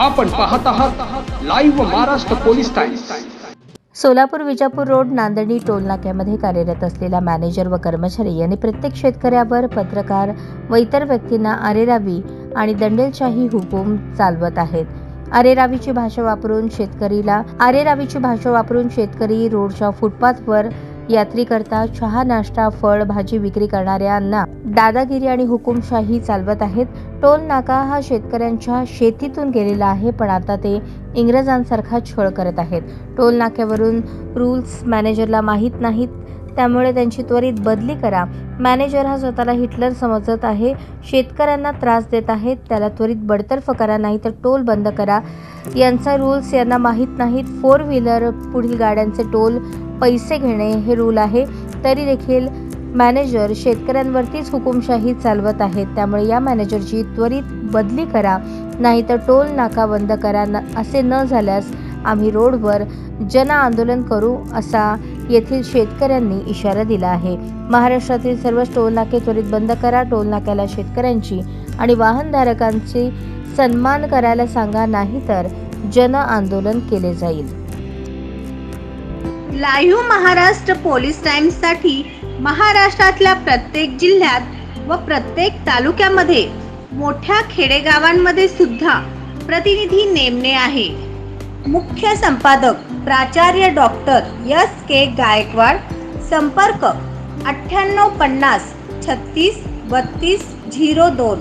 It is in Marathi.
आपण पाहत आहात live Maharashtra police times Solapur Vijapur road Nandani toll नाक्यामध्ये कार्यरत असलेला मॅनेजर व कर्मचारी यांनी प्रत्येक शेतकऱ्यावर पत्रकार व इतर व्यक्तींना अरेरावी आणि दंडेलशाही हुकूम चालवत आहेत. अरेरावीची भाषा वापरून शेतकरीला अरेरावीची भाषा वापरून शेतकरी रोडच्या फुटपाथवर यात्री करता चहा नाश्ता फळ भाजी विक्री करणाऱ्यांना दादागिरी आणि हुकुमशाही चालवत आहेत. टोल नाका हा शेतकऱ्यांच्या शेतीतून गेलेला आहे पण आता ते इंग्रजांसारखा छळ करत आहेत. टोल नाक्यावरून रूल्स मॅनेजरला माहीत नाहीत त्यामुळे त्यांची त्वरित बदली करा. मॅनेजर हा स्वतःला हिटलर समजत आहे. शेतकऱ्यांना त्रास देत आहेत त्याला त्वरित बडतर्फ करा नाही तर टोल बंद करा. यांचा रूल्स यांना माहीत नाहीत. फोर व्हीलर पुढील गाड्यांचे टोल पैसे घेणे हे रूल आहे. तरी देखील मॅनेजर शेतकऱ्यांवरतीच हुकुमशाही चालवत आहेत. त्यामुळे या मॅनेजरची त्वरित बदली करा. नाहीतर टोल नाका बंद करा न असे न झाल्यास आम्ही रोडवर जन आंदोलन करू असा येथील शेतकऱ्यांनी इशारा दिला आहे. महाराष्ट्रातील सर्व टोल नाके त्वरित बंद करा. टोल नाक्याला शेतकऱ्यांची आणि वाहनधारकांची सन्मान करायला सांगा. नाहीतर जन आंदोलन केले जाईल. लाईव्ह महाराष्ट्र पोलीस टाइम्ससाठी महाराष्ट्रातल्या प्रत्येक जिल्ह्यात व प्रत्येक तालुक्यामध्ये मोठ्या खेडेगावांमध्ये सुद्धा प्रतिनिधी नेमणे आहे. मुख्य संपादक प्राचार्य डॉक्टर यस के गायकवाड संपर्क अठ्ठ्याण्णव पन्नास छत्तीस बत्तीस झिरो दोन.